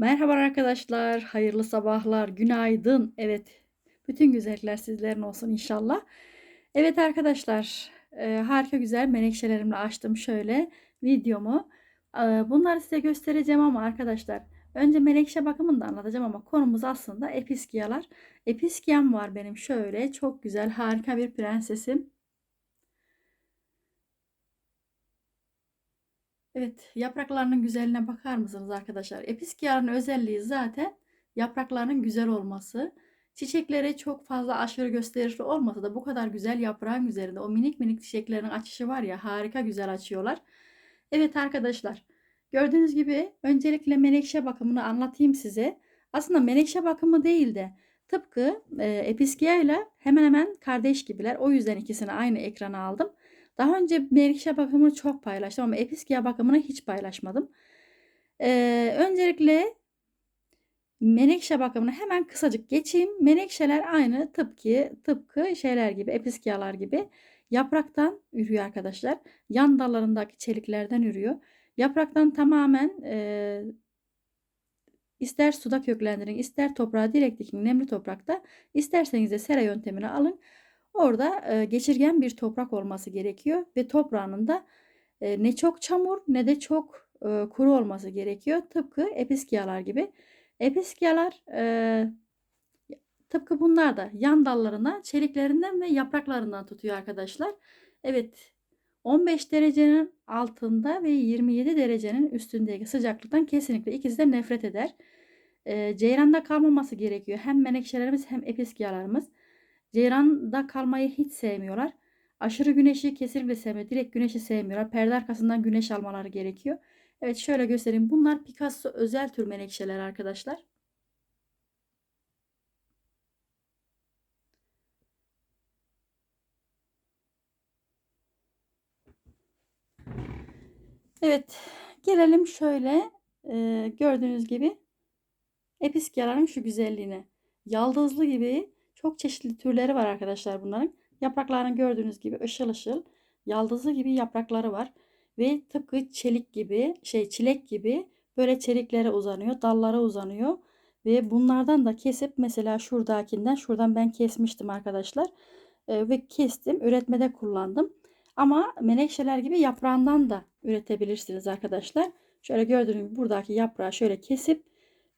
Merhaba arkadaşlar, hayırlı sabahlar, günaydın. Evet, bütün güzellikler sizlerin olsun inşallah. Evet arkadaşlar, e, harika güzel menekşelerimle açtım şöyle videomu. E, bunları size göstereceğim ama arkadaşlar, önce menekşe bakımını da anlatacağım ama konumuz aslında episkiyalar. Episkiyam var benim şöyle, çok güzel, harika bir prensesim. Evet, yapraklarının güzelliğine bakar mısınız arkadaşlar? Episkiyanın özelliği zaten yapraklarının güzel olması. Çiçekleri çok fazla aşırı gösterişli olmasa da bu kadar güzel yaprağın üzerinde o minik minik çiçeklerin açışı var ya harika güzel açıyorlar. Evet arkadaşlar, gördüğünüz gibi öncelikle menekşe bakımını anlatayım size. Aslında menekşe bakımı değil de tıpkı e, episkiya ile hemen hemen kardeş gibiler. O yüzden ikisini aynı ekrana aldım. Daha önce menekşe bakımını çok paylaştım ama episkiya bakımını hiç paylaşmadım. Ee, öncelikle menekşe bakımını hemen kısacık geçeyim. Menekşeler aynı tıpkı tıpkı şeyler gibi episkiyalar gibi yapraktan ürüyor arkadaşlar. Yan dallarındaki çeliklerden ürüyor. Yapraktan tamamen e, ister suda köklendirin, ister toprağa direkt dikin nemli toprakta, isterseniz de sera yöntemini alın. Orada e, geçirgen bir toprak olması gerekiyor ve toprağının da e, ne çok çamur ne de çok e, kuru olması gerekiyor. Tıpkı episkiyalar gibi. Episkiyalar e, tıpkı bunlar da yan dallarına çeliklerinden ve yapraklarından tutuyor arkadaşlar. Evet 15 derecenin altında ve 27 derecenin üstündeki sıcaklıktan kesinlikle ikisi de nefret eder. E, ceyranda kalmaması gerekiyor. Hem menekşelerimiz hem episkiyalarımız. Ceyranda kalmayı hiç sevmiyorlar. Aşırı güneşi kesinlikle sevmiyor. Direkt güneşi sevmiyorlar. Perde arkasından güneş almaları gerekiyor. Evet şöyle göstereyim. Bunlar Picasso özel tür menekşeler arkadaşlar. Evet gelelim şöyle e, gördüğünüz gibi episkiyaların şu güzelliğine. Yaldızlı gibi çok çeşitli türleri var arkadaşlar bunların. Yapraklarını gördüğünüz gibi ışıl ışıl yaldızı gibi yaprakları var. Ve tıpkı çelik gibi şey çilek gibi böyle çeliklere uzanıyor. Dallara uzanıyor. Ve bunlardan da kesip mesela şuradakinden şuradan ben kesmiştim arkadaşlar. Ee, ve kestim. Üretmede kullandım. Ama menekşeler gibi yaprağından da üretebilirsiniz arkadaşlar. Şöyle gördüğünüz gibi buradaki yaprağı şöyle kesip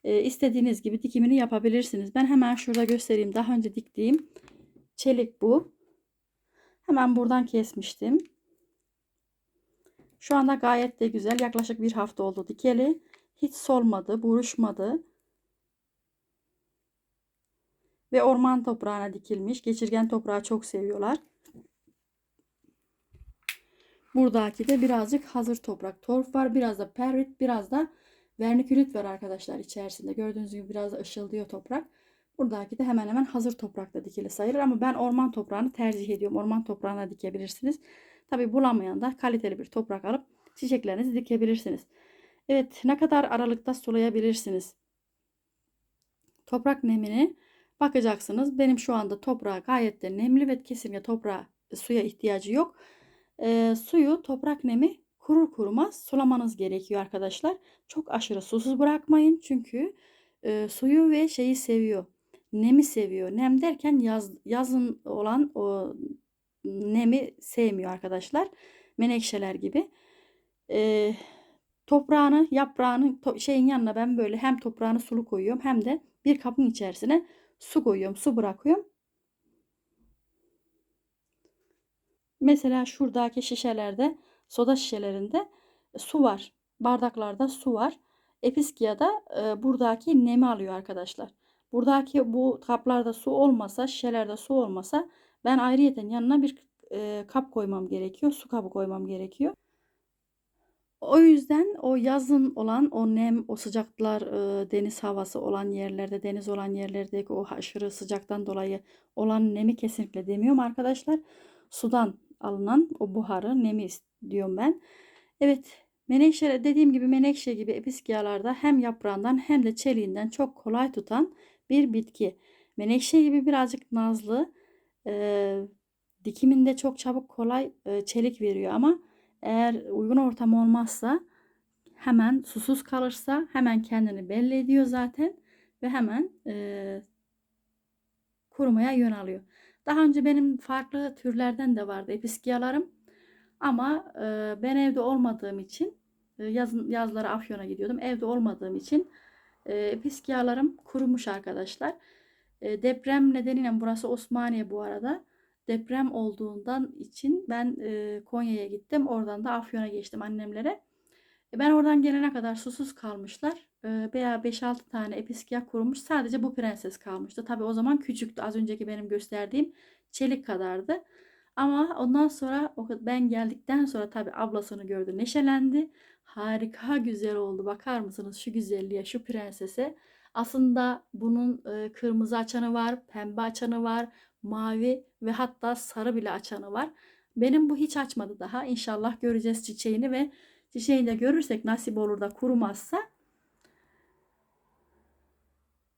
e, istediğiniz gibi dikimini yapabilirsiniz. Ben hemen şurada göstereyim. Daha önce diktiğim çelik bu. Hemen buradan kesmiştim. Şu anda gayet de güzel. Yaklaşık bir hafta oldu dikeli. Hiç solmadı, buruşmadı. Ve orman toprağına dikilmiş. Geçirgen toprağı çok seviyorlar. Buradaki de birazcık hazır toprak. Torf var. Biraz da perrit. Biraz da vernikülit var arkadaşlar içerisinde. Gördüğünüz gibi biraz da ışıldıyor toprak. Buradaki de hemen hemen hazır toprakta dikili sayılır ama ben orman toprağını tercih ediyorum. Orman toprağına dikebilirsiniz. Tabi bulamayan da kaliteli bir toprak alıp çiçeklerinizi dikebilirsiniz. Evet ne kadar aralıkta sulayabilirsiniz. Toprak nemini bakacaksınız. Benim şu anda toprağı gayet de nemli ve kesinlikle toprağa suya ihtiyacı yok. E, suyu toprak nemi kurur kurumaz sulamanız gerekiyor arkadaşlar. Çok aşırı susuz bırakmayın çünkü e, suyu ve şeyi seviyor. Nemi seviyor. Nem derken yaz, yazın olan o nemi sevmiyor arkadaşlar. Menekşeler gibi. E, toprağını, yaprağını to şeyin yanına ben böyle hem toprağını sulu koyuyorum hem de bir kabın içerisine su koyuyorum. Su bırakıyorum. Mesela şuradaki şişelerde soda şişelerinde su var. Bardaklarda su var. Episkiya'da e, buradaki nemi alıyor arkadaşlar. Buradaki bu kaplarda su olmasa, şişelerde su olmasa ben ayrıyeten yanına bir e, kap koymam gerekiyor. Su kabı koymam gerekiyor. O yüzden o yazın olan o nem, o sıcaklar, e, deniz havası olan yerlerde, deniz olan yerlerdeki o aşırı sıcaktan dolayı olan nemi kesinlikle demiyorum arkadaşlar. Sudan alınan o buharı, nemi diyorum ben. Evet menekşe dediğim gibi menekşe gibi episkiyalarda hem yaprağından hem de çeliğinden çok kolay tutan bir bitki. Menekşe gibi birazcık nazlı e, dikiminde çok çabuk kolay e, çelik veriyor ama eğer uygun ortam olmazsa hemen susuz kalırsa hemen kendini belli ediyor zaten ve hemen e, kurumaya yön alıyor. Daha önce benim farklı türlerden de vardı episkiyalarım. Ama e, ben evde olmadığım için e, yazın yazları Afyon'a gidiyordum. Evde olmadığım için e, episkiyalarım kurumuş arkadaşlar. E, deprem nedeniyle burası Osmaniye bu arada. Deprem olduğundan için ben e, Konya'ya gittim. Oradan da Afyon'a geçtim annemlere. E, ben oradan gelene kadar susuz kalmışlar. Veya 5-6 tane episkiya kurumuş. Sadece bu prenses kalmıştı. Tabi o zaman küçüktü. Az önceki benim gösterdiğim çelik kadardı. Ama ondan sonra ben geldikten sonra tabi ablasını gördü. Neşelendi. Harika güzel oldu. Bakar mısınız şu güzelliğe, şu prensese. Aslında bunun kırmızı açanı var, pembe açanı var, mavi ve hatta sarı bile açanı var. Benim bu hiç açmadı daha. İnşallah göreceğiz çiçeğini ve çiçeğini de görürsek nasip olur da kurumazsa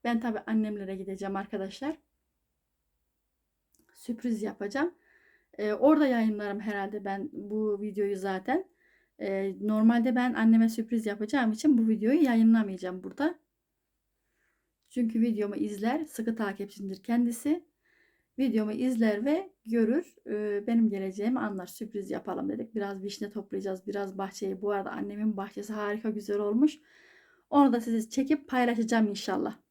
ben tabi annemlere gideceğim arkadaşlar. Sürpriz yapacağım. Ee, orada yayınlarım herhalde ben bu videoyu zaten. Ee, normalde ben anneme sürpriz yapacağım için bu videoyu yayınlamayacağım burada. Çünkü videomu izler, sıkı takipçimdir kendisi. Videomu izler ve görür. Ee, benim geleceğimi anlar. Sürpriz yapalım dedik. Biraz vişne toplayacağız. Biraz bahçeyi. Bu arada annemin bahçesi harika güzel olmuş. Onu da size çekip paylaşacağım inşallah.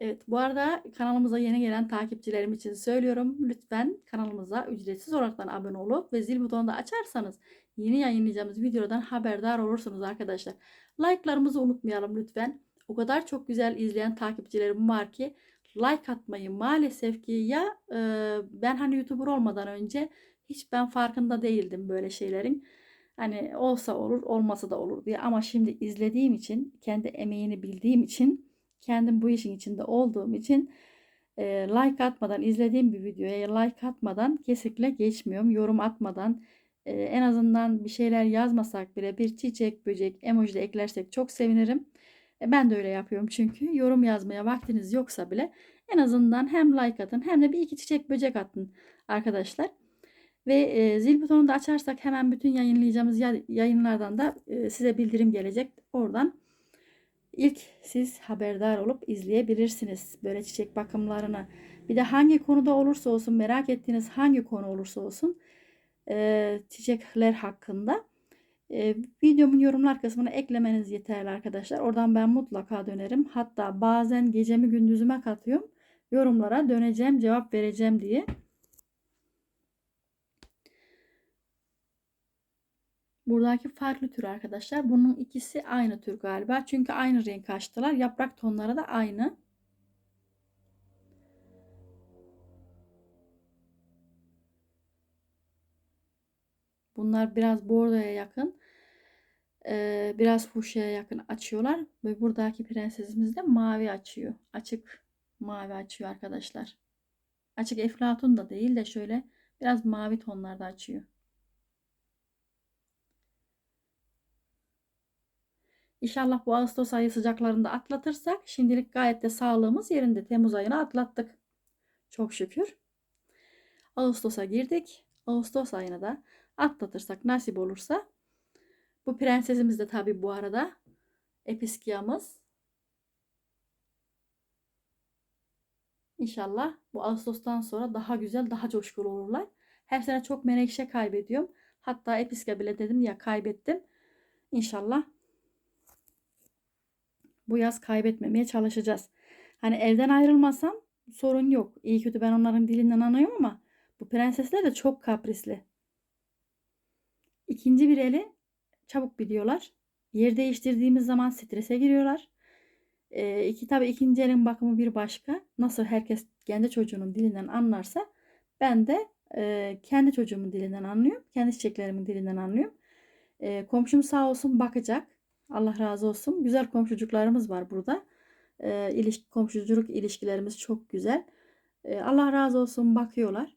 Evet, bu arada kanalımıza yeni gelen takipçilerim için söylüyorum. Lütfen kanalımıza ücretsiz olarak abone olup ve zil butonunu da açarsanız yeni yayınlayacağımız videodan haberdar olursunuz arkadaşlar. Like'larımızı unutmayalım lütfen. O kadar çok güzel izleyen takipçilerim var ki like atmayı maalesef ki ya e, ben hani YouTuber olmadan önce hiç ben farkında değildim böyle şeylerin. Hani olsa olur olmasa da olur diye ama şimdi izlediğim için kendi emeğini bildiğim için kendim bu işin içinde olduğum için e, like atmadan izlediğim bir videoya like atmadan kesinlikle geçmiyorum. Yorum atmadan e, en azından bir şeyler yazmasak bile bir çiçek, böcek, emoji de eklersek çok sevinirim. E, ben de öyle yapıyorum çünkü yorum yazmaya vaktiniz yoksa bile en azından hem like atın hem de bir iki çiçek böcek atın arkadaşlar. Ve e, zil butonunu da açarsak hemen bütün yayınlayacağımız yayınlardan da e, size bildirim gelecek. Oradan ilk siz haberdar olup izleyebilirsiniz böyle çiçek bakımlarını. Bir de hangi konuda olursa olsun merak ettiğiniz hangi konu olursa olsun e, çiçekler hakkında e, videomun yorumlar kısmına eklemeniz yeterli arkadaşlar. Oradan ben mutlaka dönerim. Hatta bazen gecemi gündüzüme katıyorum. Yorumlara döneceğim cevap vereceğim diye. Buradaki farklı tür arkadaşlar. Bunun ikisi aynı tür galiba. Çünkü aynı renk açtılar. Yaprak tonları da aynı. Bunlar biraz bordoya yakın. biraz fuşyaya yakın açıyorlar. Ve buradaki prensesimiz de mavi açıyor. Açık mavi açıyor arkadaşlar. Açık eflatun da değil de şöyle biraz mavi tonlarda açıyor. İnşallah bu Ağustos ayı sıcaklarında atlatırsak şimdilik gayet de sağlığımız yerinde. Temmuz ayını atlattık. Çok şükür. Ağustos'a girdik. Ağustos ayını da atlatırsak nasip olursa bu prensesimiz de tabi bu arada episkiyamız. İnşallah bu Ağustos'tan sonra daha güzel, daha coşkulu olurlar. Her sene çok menekşe kaybediyorum. Hatta episka bile dedim ya kaybettim. İnşallah bu yaz kaybetmemeye çalışacağız. Hani evden ayrılmasam sorun yok. İyi kötü ben onların dilinden anlıyorum ama bu prensesler de çok kaprisli. İkinci bir eli çabuk biliyorlar. Yer değiştirdiğimiz zaman strese giriyorlar. E, iki tabi ikinci elin bakımı bir başka. Nasıl herkes kendi çocuğunun dilinden anlarsa ben de e, kendi çocuğumun dilinden anlıyorum. Kendi çiçeklerimin dilinden anlıyorum. E, komşum sağ olsun bakacak. Allah razı olsun. Güzel komşucuklarımız var burada. E, ilişki, komşuculuk ilişkilerimiz çok güzel. E, Allah razı olsun bakıyorlar.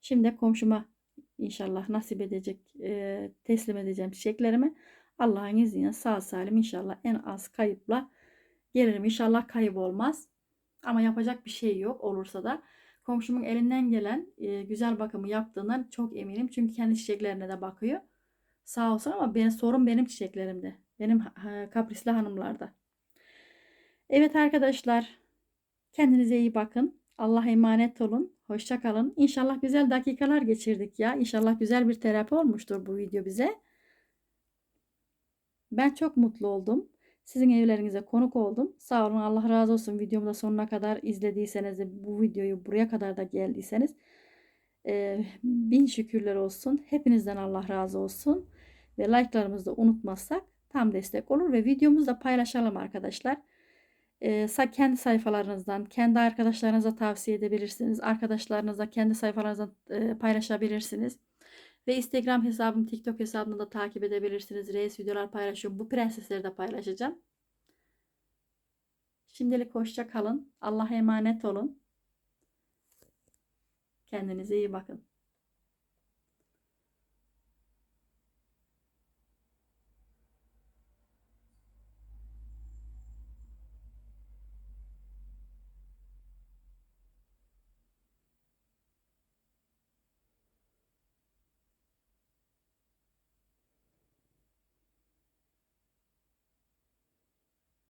Şimdi komşuma inşallah nasip edecek e, teslim edeceğim çiçeklerimi. Allah'ın izniyle sağ salim inşallah en az kayıpla gelirim. İnşallah kayıp olmaz. Ama yapacak bir şey yok olursa da komşumun elinden gelen e, güzel bakımı yaptığından çok eminim. Çünkü kendi çiçeklerine de bakıyor. Sağ olsun ama ben, sorun benim çiçeklerimde. Benim kaprisli hanımlarda. Evet arkadaşlar. Kendinize iyi bakın. Allah'a emanet olun. Hoşça kalın. İnşallah güzel dakikalar geçirdik ya. İnşallah güzel bir terapi olmuştur bu video bize. Ben çok mutlu oldum. Sizin evlerinize konuk oldum. Sağ olun Allah razı olsun. Videomu da sonuna kadar izlediyseniz de bu videoyu buraya kadar da geldiyseniz e, bin şükürler olsun. Hepinizden Allah razı olsun. Ve like'larımızı da unutmazsak tam destek olur ve videomuzu da paylaşalım arkadaşlar. E, kendi sayfalarınızdan, kendi arkadaşlarınıza tavsiye edebilirsiniz. Arkadaşlarınıza kendi sayfalarınızdan e, paylaşabilirsiniz. Ve Instagram hesabım, TikTok hesabımda da takip edebilirsiniz. Reels videolar paylaşıyorum. Bu prensesleri de paylaşacağım. Şimdilik hoşça kalın. Allah'a emanet olun. Kendinize iyi bakın.